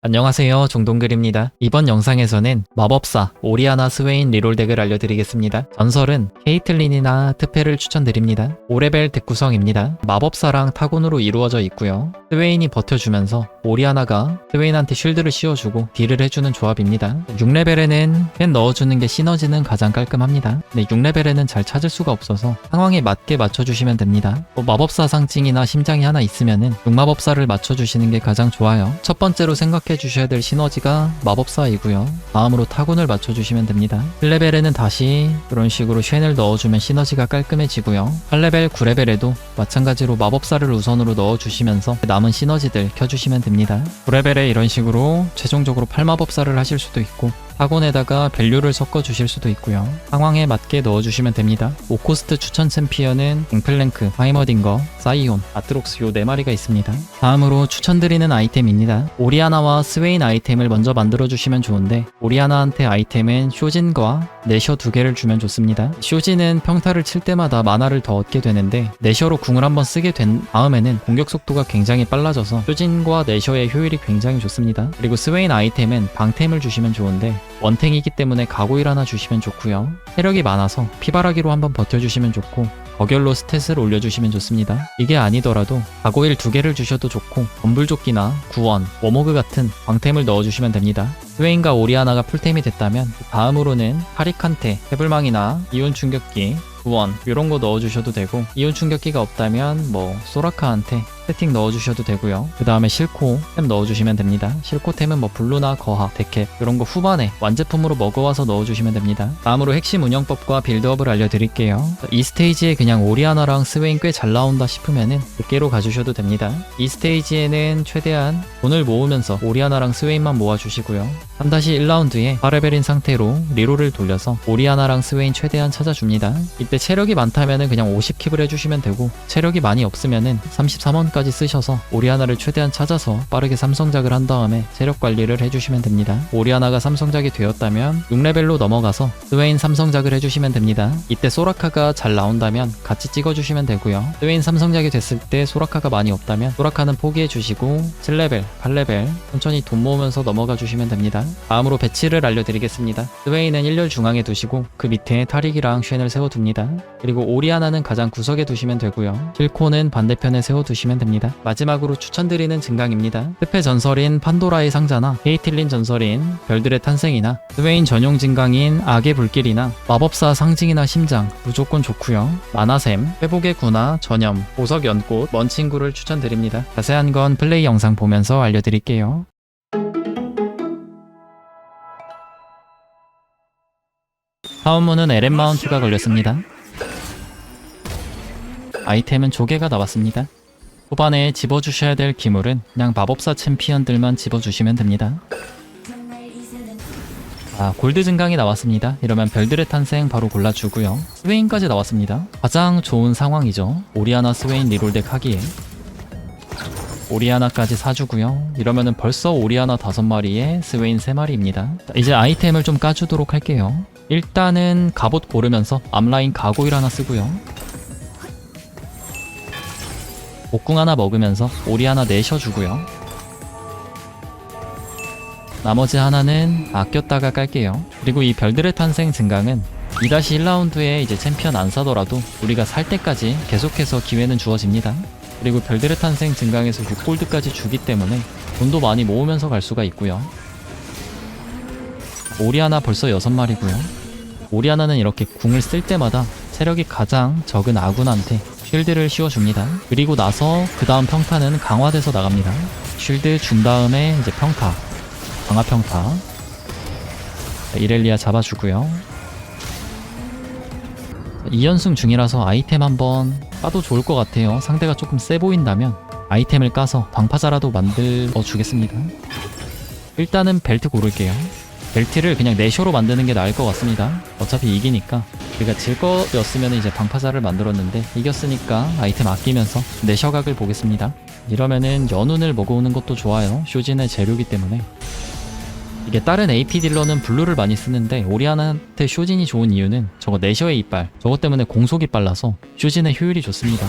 안녕하세요 종동글입니다. 이번 영상에서는 마법사 오리아나 스웨인 리롤 덱을 알려드리겠습니다. 전설은 케이틀린이나 트페를 추천드립니다. 5레벨 덱 구성입니다. 마법사랑 타곤으로 이루어져 있고요. 스웨인이 버텨주면서 오리아나가 스웨인한테 쉴드를 씌워주고 딜을 해주는 조합입니다. 6레벨에는 펜 넣어주는 게 시너지는 가장 깔끔합니다. 네, 6레벨에는 잘 찾을 수가 없어서 상황에 맞게 맞춰주시면 됩니다. 뭐 마법사 상징이나 심장이 하나 있으면 은 6마법사를 맞춰주시는 게 가장 좋아요. 첫 번째로 생각 해 주셔야 될 시너지가 마법사이고요. 다음으로 타곤을 맞춰주시면 됩니다. 1레벨에는 다시 이런 식으로 쉔을 넣어주면 시너지가 깔끔해지고요. 8레벨, 9레벨에도 마찬가지로 마법사를 우선으로 넣어주시면서 남은 시너지들 켜주시면 됩니다. 9레벨에 이런 식으로 최종적으로 8마법사를 하실 수도 있고 타곤에다가 밸류를 섞어 주실 수도 있고요. 상황에 맞게 넣어주시면 됩니다. 5코스트 추천 챔피언은 잉플랭크, 하이머딩거, 사이온, 아트록스 요 4마리가 있습니다. 다음으로 추천드리는 아이템입니다. 오리아나와 스웨인 아이템을 먼저 만들어주시면 좋은데 오리아나한테 아이템은 쇼진과 내셔 두 개를 주면 좋습니다. 쇼진은 평타를 칠 때마다 마나를 더 얻게 되는데 내셔로 궁을 한번 쓰게 된 다음에는 공격 속도가 굉장히 빨라져서 쇼진과 내셔의 효율이 굉장히 좋습니다. 그리고 스웨인 아이템은 방템을 주시면 좋은데 원탱이기 때문에 가고일 하나 주시면 좋고요. 체력이 많아서 피바라기로 한번 버텨주시면 좋고 거결로 스탯을 올려주시면 좋습니다. 이게 아니더라도 가고일 두 개를 주셔도 좋고 건불조끼나 구원, 워모그 같은 광템을 넣어주시면 됩니다. 스웨인과 오리아나가 풀템이 됐다면 다음으로는 하리칸테, 해불망이나 이온 충격기, 구원 이런 거 넣어주셔도 되고 이온 충격기가 없다면 뭐 소라카한테 세팅 넣어주셔도 되고요. 그 다음에 실코 템 넣어주시면 됩니다. 실코 템은 뭐 블루나 거하, 데캡 이런 거 후반에 완제품으로 먹어와서 넣어주시면 됩니다. 다음으로 핵심 운영법과 빌드업을 알려드릴게요. 이 스테이지에 그냥 오리아나랑 스웨인 꽤 잘 나온다 싶으면은 늦게로 가주셔도 됩니다. 이 스테이지에는 최대한 돈을 모으면서 오리아나랑 스웨인만 모아주시고요. 3-1라운드에 8레벨인 상태로 리롤을 돌려서 오리아나랑 스웨인 최대한 찾아줍니다. 이때 체력이 많다면은 그냥 50킵을 해주시면 되고 체력이 많이 없으면은 33원까지 쓰셔서 오리아나를 최대한 찾아서 빠르게 삼성작을 한 다음에 체력 관리를 해주시면 됩니다. 오리아나가 삼성작이 되었다면 6레벨로 넘어가서 스웨인 삼성작을 해주시면 됩니다. 이때 소라카가 잘 나온다면 같이 찍어주시면 되고요. 스웨인 삼성작이 됐을 때 소라카가 많이 없다면 소라카는 포기해주시고 7레벨, 8레벨 천천히 돈 모으면서 넘어가 주시면 됩니다. 다음으로 배치를 알려드리겠습니다. 스웨인은 1열 중앙에 두시고 그 밑에 타릭이랑 쉔을 세워둡니다. 그리고 오리아나는 가장 구석에 두시면 되고요. 실코는 반대편에 세워두시면 됩니다. 마지막으로 추천드리는 증강입니다. 스페 전설인 판도라의 상자나 케이틀린 전설인 별들의 탄생이나 스웨인 전용 증강인 악의 불길이나 마법사 상징이나 심장 무조건 좋고요. 만화샘, 회복의 구나 전염, 보석 연꽃, 먼 친구를 추천드립니다. 자세한 건 플레이 영상 보면서 알려드릴게요. 사원문은 LM 마운트가 걸렸습니다. 아이템은 조개가 나왔습니다. 후반에 집어주셔야 될 기물은 그냥 마법사 챔피언들만 집어주시면 됩니다. 아, 골드 증강이 나왔습니다. 이러면 별들의 탄생 바로 골라주고요. 스웨인까지 나왔습니다. 가장 좋은 상황이죠. 오리아나 스웨인 리롤덱 하기에. 오리아나까지 사주고요. 이러면은 벌써 오리아나 다섯 마리에 스웨인 세 마리입니다. 자, 이제 아이템을 좀 까주도록 할게요. 일단은 갑옷 고르면서 앞라인 가고일 하나 쓰고요. 목궁 하나 먹으면서 오리 하나 내셔주고요. 나머지 하나는 아꼈다가 깔게요. 그리고 이 별들의 탄생 증강은 2-1라운드에 이제 챔피언 안 사더라도 우리가 살 때까지 계속해서 기회는 주어집니다. 그리고 별들의 탄생 증강에서 6골드까지 주기 때문에 돈도 많이 모으면서 갈 수가 있고요. 오리 하나 벌써 6마리고요. 오리 하나는 이렇게 궁을 쓸 때마다 체력이 가장 적은 아군한테 쉴드를 씌워줍니다. 그리고 나서 그 다음 평타는 강화돼서 나갑니다. 쉴드 준 다음에 이제 평타, 강화 평타. 자, 이렐리아 잡아주고요. 2연승 중이라서 아이템 한번 까도 좋을 것 같아요. 상대가 조금 세 보인다면 아이템을 까서 방파자라도 만들어 주겠습니다. 일단은 벨트 고를게요. 벨트를 그냥 내쇼로 만드는 게 나을 것 같습니다. 어차피 이기니까. 우리가 질 거였으면 이제 방파자를 만들었는데 이겼으니까 아이템 아끼면서 내셔각을 보겠습니다. 이러면은 연운을 먹어오는 것도 좋아요. 쇼진의 재료기 때문에. 이게 다른 AP 딜러는 블루를 많이 쓰는데 오리아나한테 쇼진이 좋은 이유는 저거 내셔의 이빨 저것 때문에 공속이 빨라서 쇼진의 효율이 좋습니다.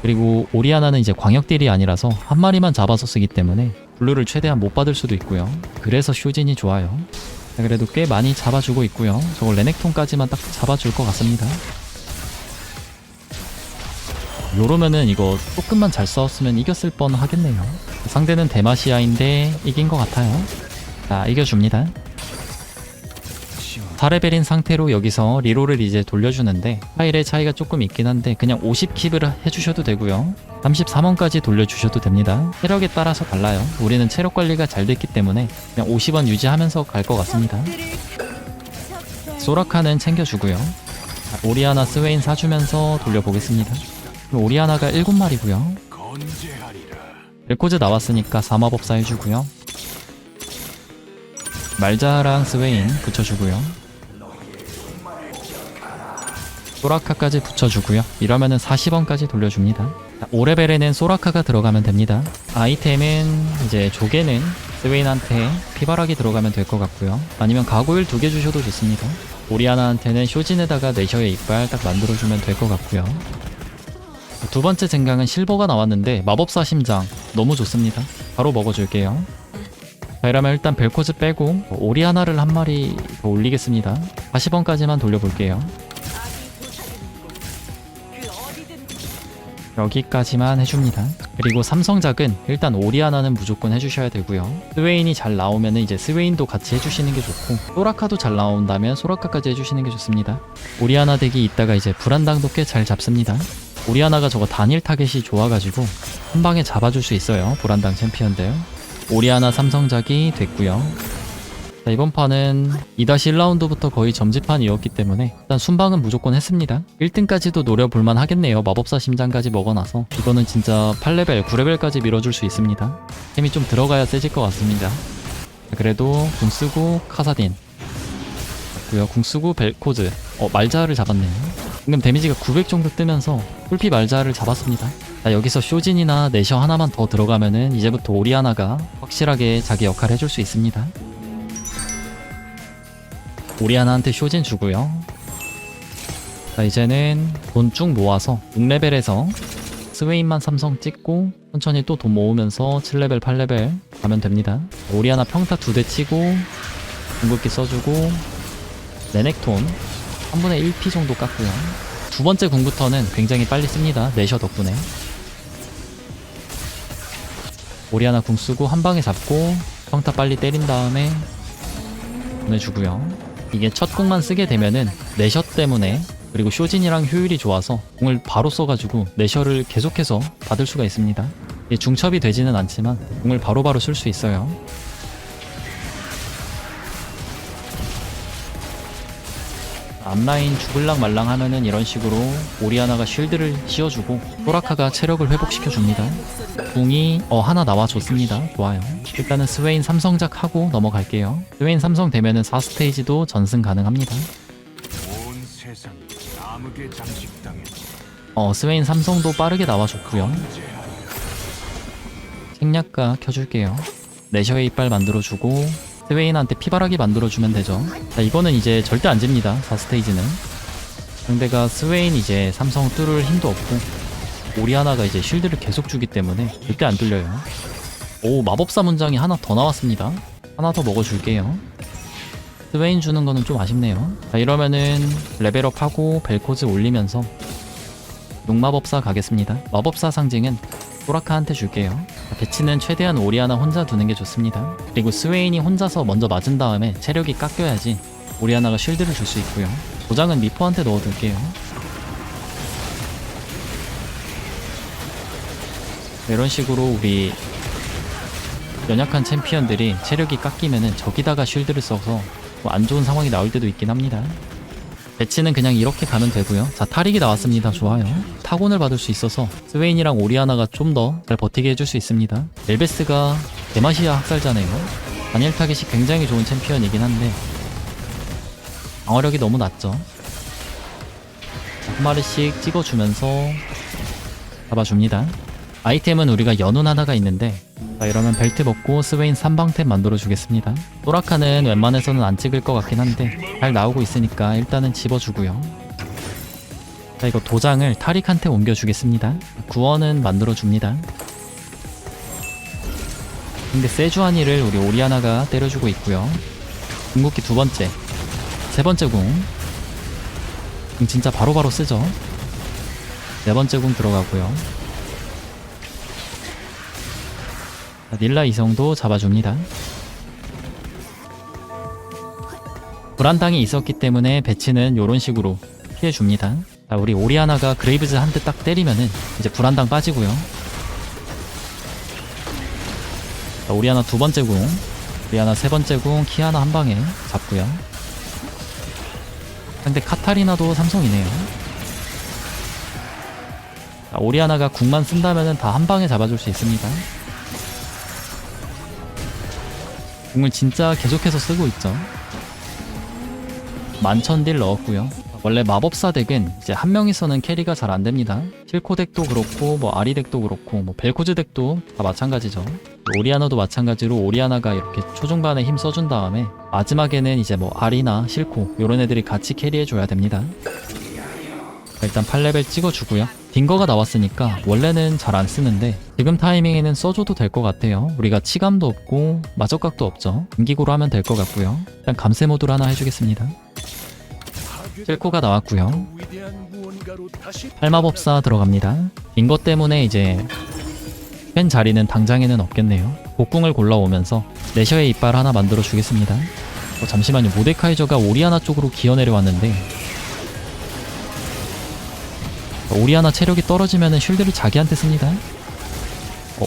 그리고 오리아나는 이제 광역 딜이 아니라서 한 마리만 잡아서 쓰기 때문에 블루를 최대한 못 받을 수도 있고요. 그래서 쇼진이 좋아요. 자, 그래도 꽤 많이 잡아주고 있고요. 저거 레넥톤까지만 딱 잡아줄 것 같습니다. 요러면은 이거 조금만 잘 싸웠으면 이겼을 뻔 하겠네요. 상대는 데마시아인데 이긴 것 같아요. 자, 이겨줍니다. 4레벨인 상태로 여기서 리롤을 이제 돌려주는데 파일의 차이가 조금 있긴 한데 그냥 50킵을 해주셔도 되고요. 33원까지 돌려주셔도 됩니다. 체력에 따라서 달라요. 우리는 체력 관리가 잘 됐기 때문에 그냥 50원 유지하면서 갈 것 같습니다. 소라카는 챙겨주고요. 자, 오리아나 스웨인 사주면서 돌려보겠습니다. 오리아나가 7마리고요. 벨코즈 나왔으니까 사마법사 해주고요. 말자랑 스웨인 붙여주고요 소라카까지 붙여주고요. 이러면은 40원까지 돌려줍니다. 5레벨에는 소라카가 들어가면 됩니다. 아이템은 이제 조개는 스웨인한테 피바락이 들어가면 될 것 같고요. 아니면 가구일 두 개 주셔도 좋습니다. 오리아나한테는 쇼진에다가 내셔의 이빨 딱 만들어주면 될 것 같고요. 두 번째 쟁강은 실버가 나왔는데 마법사 심장 너무 좋습니다. 바로 먹어줄게요. 자 이러면 일단 벨코즈 빼고 오리아나를 한 마리 더 올리겠습니다. 40원까지만 돌려볼게요. 여기까지만 해줍니다. 그리고 삼성작은 일단 오리아나는 무조건 해주셔야 되고요. 스웨인이 잘 나오면 이제 스웨인도 같이 해주시는 게 좋고 소라카도 잘 나온다면 소라카까지 해주시는 게 좋습니다. 오리아나 덱이 있다가 이제 불안당도 꽤 잘 잡습니다. 오리아나가 저거 단일 타겟이 좋아가지고 한 방에 잡아줄 수 있어요. 불안당 챔피언들. 오리아나 삼성작이 됐고요. 자, 이번 판은 2-1라운드부터 거의 점지판이었기 때문에 일단 순방은 무조건 했습니다. 1등까지도 노려볼만 하겠네요. 마법사 심장까지 먹어놔서 이거는 진짜 8레벨, 9레벨까지 밀어줄 수 있습니다. 템이 좀 들어가야 세질 것 같습니다. 자, 그래도 궁 쓰고 카사딘 고요 궁 쓰고 벨코즈 어 말자를 잡았네요. 방금 데미지가 900 정도 뜨면서 풀피 말자를 잡았습니다. 자, 여기서 쇼진이나 내셔 하나만 더 들어가면은 이제부터 오리아나가 확실하게 자기 역할을 해줄 수 있습니다. 오리아나한테 쇼진 주고요. 자 이제는 돈 쭉 모아서 6레벨에서 스웨인만 삼성 찍고 천천히 또 돈 모으면서 7레벨 8레벨 가면 됩니다. 오리아나 평타 두 대 치고 궁극기 써주고 레넥톤 3분의 1피 정도 깎고요. 두 번째 궁부터는 굉장히 빨리 씁니다. 내셔 덕분에. 오리아나 궁 쓰고 한 방에 잡고 평타 빨리 때린 다음에 보내주고요. 이게 첫 공만 쓰게 되면은 내셔 때문에 그리고 쇼진이랑 효율이 좋아서 공을 바로 써가지고 내셔를 계속해서 받을 수가 있습니다. 중첩이 되지는 않지만 공을 바로바로 쓸 수 있어요. 앞라인 죽을랑 말랑 하면은 이런 식으로 오리아나가 쉴드를 씌워주고 소라카가 체력을 회복시켜줍니다. 궁이 어 하나 나와줬습니다. 좋아요. 일단은 스웨인 삼성작 하고 넘어갈게요. 스웨인 삼성 되면은 4스테이지도 전승 가능합니다. 어 스웨인 삼성도 빠르게 나와줬고요. 생략가 켜줄게요. 내셔의 이빨 만들어주고 스웨인한테 피바라기 만들어주면 되죠. 자 이거는 이제 절대 안 집니다. 4스테이지는. 상대가 스웨인 이제 삼성 뚫을 힘도 없고 오리아나가 이제 쉴드를 계속 주기 때문에 절대 안 뚫려요. 오 마법사 문장이 하나 더 나왔습니다. 하나 더 먹어줄게요. 스웨인 주는 거는 좀 아쉽네요. 자 이러면은 레벨업하고 벨코즈 올리면서 용마법사 가겠습니다. 마법사 상징은 소라카한테 줄게요. 배치는 최대한 오리아나 혼자 두는 게 좋습니다. 그리고 스웨인이 혼자서 먼저 맞은 다음에 체력이 깎여야지 오리아나가 쉴드를 줄 수 있고요. 도장은 미포한테 넣어둘게요. 이런 식으로 우리 연약한 챔피언들이 체력이 깎이면은 저기다가 쉴드를 써서 뭐 안 좋은 상황이 나올 때도 있긴 합니다. 배치는 그냥 이렇게 가면 되고요. 자, 타릭이 나왔습니다. 좋아요. 타곤을 받을 수 있어서 스웨인이랑 오리아나가 좀 더 잘 버티게 해줄 수 있습니다. 엘베스가 데마시아 학살자네요. 단일 타겟이 굉장히 좋은 챔피언이긴 한데 방어력이 너무 낮죠. 자, 한 마리씩 찍어주면서 잡아줍니다. 아이템은 우리가 연운 하나가 있는데 자 이러면 벨트 먹고 스웨인 3방템 만들어 주겠습니다 소라카는 웬만해서는 안 찍을 것 같긴 한데 잘 나오고 있으니까 일단은 집어주고요 자 이거 도장을 타릭한테 옮겨주겠습니다 구원은 만들어 줍니다 근데 세주아니를 우리 오리아나가 때려주고 있고요. 궁극기 두 번째, 세 번째 궁. 궁 진짜 바로바로 쓰죠. 네 번째 궁 들어가고요. 닐라 이성도 잡아줍니다. 불안당이 있었기 때문에 배치는 이런 식으로 피해줍니다. 자, 우리 오리아나가 그레이브즈 한 대 딱 때리면은 이제 불안당 빠지고요. 자, 오리아나 두 번째 궁, 오리아나 세 번째 궁, 키아나 한 방에 잡고요. 근데 카타리나도 삼성이네요. 자, 오리아나가 궁만 쓴다면은 다 한 방에 잡아줄 수 있습니다. 궁을 진짜 계속해서 쓰고 있죠. 만천딜 넣었고요. 원래 마법사 덱은 이제 한 명이서는 캐리가 잘 안 됩니다. 실코 덱도 그렇고 뭐 아리 덱도 그렇고 뭐 벨코즈 덱도 다 마찬가지죠. 오리아나도 마찬가지로 오리아나가 이렇게 초중반에 힘 써준 다음에 마지막에는 이제 뭐 아리나 실코 요런 애들이 같이 캐리해줘야 됩니다. 일단 8레벨 찍어주고요. 딩거가 나왔으니까 원래는 잘 안 쓰는데 지금 타이밍에는 써줘도 될 것 같아요. 우리가 치감도 없고 마적각도 없죠. 인기고로 하면 될 것 같고요. 일단 감세 모드로 하나 해주겠습니다. 실코가 나왔고요. 팔마법사 들어갑니다. 딩거 때문에 이제 뺀 자리는 당장에는 없겠네요. 복궁을 골라오면서 내셔의 이빨 하나 만들어 주겠습니다. 어, 잠시만요. 모데카이저가 오리아나 쪽으로 기어 내려왔는데 오리아나 체력이 떨어지면 쉴드를 자기한테 씁니다. 어,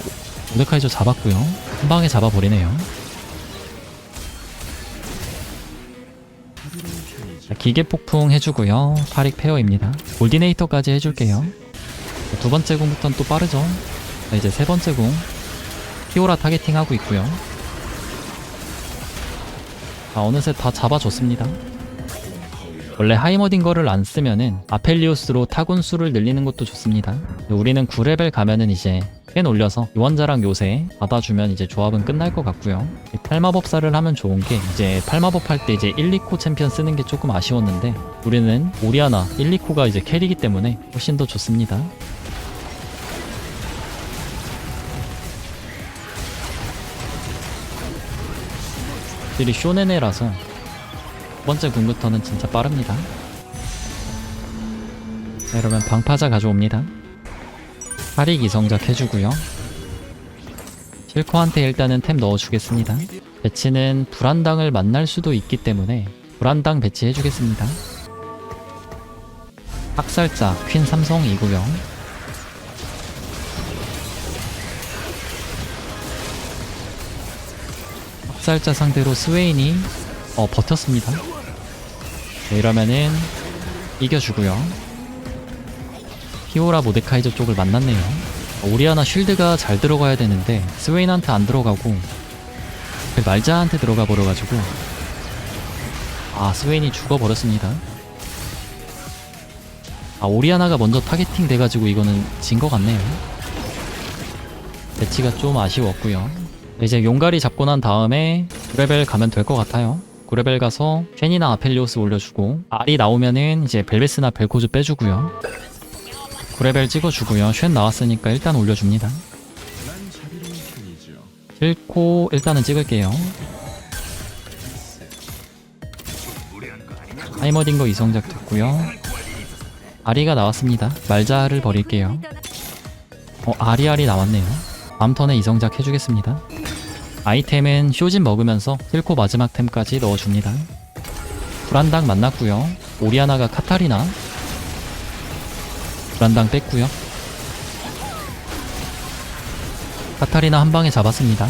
모데카이저 잡았고요. 한 방에 잡아버리네요. 자, 기계 폭풍 해주고요. 파릭 페어입니다. 골디네이터까지 해줄게요. 자, 두 번째 궁부터는 또 빠르죠. 자, 이제 세 번째 궁. 피오라 타겟팅 하고 있고요. 자, 어느새 다 잡아줬습니다. 원래 하이머딩거를 안 쓰면은 아펠리우스로 타군 수를 늘리는 것도 좋습니다. 우리는 9레벨 가면은 이제 펜 올려서 요원자랑 요새 받아주면 이제 조합은 끝날 것 같고요. 이 팔마법사를 하면 좋은 게 이제 팔마법 할 때 이제 1, 2코 챔피언 쓰는 게 조금 아쉬웠는데 우리는 오리아나 1, 2코가 이제 캐리기 때문에 훨씬 더 좋습니다. 확실히 쇼네네라서 첫 번째 궁부터는 진짜 빠릅니다. 자, 이러면 방파자 가져옵니다. 파릭 이성작 해주고요. 실코한테 일단은 템 넣어주겠습니다. 배치는 불안당을 만날 수도 있기 때문에 불안당 배치해주겠습니다. 학살자 퀸 삼성이고요. 학살자 상대로 스웨인이 어 버텼습니다. 네, 이러면은 이겨주고요. 피오라 모데카이저 쪽을 만났네요. 어, 오리아나 쉴드가 잘 들어가야 되는데 스웨인한테 안 들어가고 그 말자한테 들어가 버려가지고 아 스웨인이 죽어버렸습니다. 아 오리아나가 먼저 타겟팅 돼가지고 이거는 진 것 같네요. 배치가 좀 아쉬웠고요. 이제 용가리 잡고 난 다음에 9레벨 가면 될 것 같아요. 9레벨 가서 쉔이나 아펠리오스 올려주고 알이 나오면은 이제 벨베스나 벨코즈 빼주고요. 9레벨 찍어주고요. 쉔 나왔으니까 일단 올려줍니다. 실코 일단은 찍을게요. 하이머딩거 이성작 됐고요. 아리가 나왔습니다. 말자를 버릴게요. 어, 아리아리 나왔네요. 다음 턴에 이성작 해주겠습니다. 아이템은 쇼진 먹으면서 실코 마지막 템까지 넣어줍니다. 불안당 만났고요. 오리아나가 카타리나 불안당 뺐고요. 카타리나 한 방에 잡았습니다.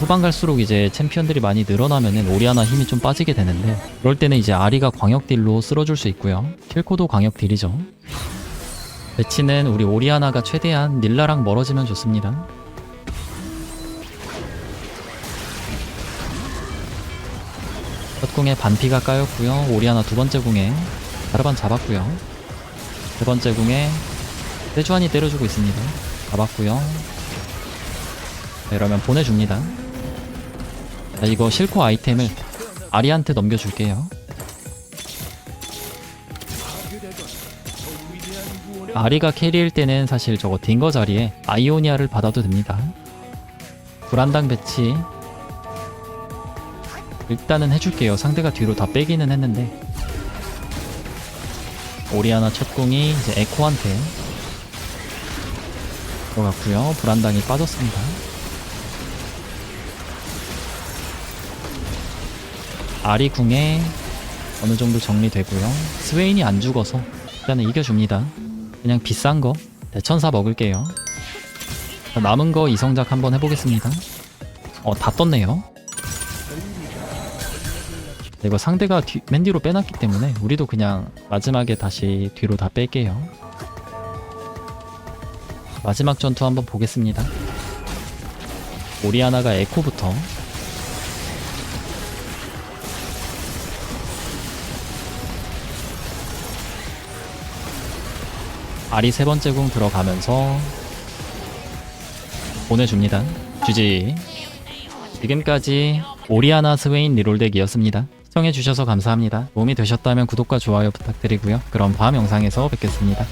후반 갈수록 이제 챔피언들이 많이 늘어나면은 오리아나 힘이 좀 빠지게 되는데 그럴 때는 이제 아리가 광역 딜로 쓸어줄 수 있고요. 킬코도 광역 딜이죠. 배치는 우리 오리아나가 최대한 닐라랑 멀어지면 좋습니다. 첫 궁에 반피가 까였고요. 오리아나 두 번째 궁에 자르반 잡았고요. 세 번째 궁에 세주안이 때려주고 있습니다. 잡았고요. 자, 이러면 보내줍니다. 자, 이거 실코 아이템을 아리한테 넘겨줄게요. 아리가 캐리일 때는 사실 저거 딩거 자리에 아이오니아를 받아도 됩니다. 불안당 배치 일단은 해줄게요. 상대가 뒤로 다 빼기는 했는데 오리아나 첫 공이 이제 에코한테 들어갔고요. 불안당이 빠졌습니다. 아리 궁에 어느 정도 정리되고요. 스웨인이 안 죽어서 일단은 이겨줍니다. 그냥 비싼 거 대천사 먹을게요. 자, 남은 거 이성작 한번 해보겠습니다. 어, 다 떴네요. 네, 이거 상대가 뒤, 맨 뒤로 빼놨기 때문에 우리도 그냥 마지막에 다시 뒤로 다 뺄게요. 마지막 전투 한번 보겠습니다. 오리아나가 에코부터 아리 세 번째 궁 들어가면서 보내줍니다. GG. 지금까지 오리아나 스웨인 리롤덱이었습니다. 시청해주셔서 감사합니다. 도움이 되셨다면 구독과 좋아요 부탁드리고요. 그럼 다음 영상에서 뵙겠습니다.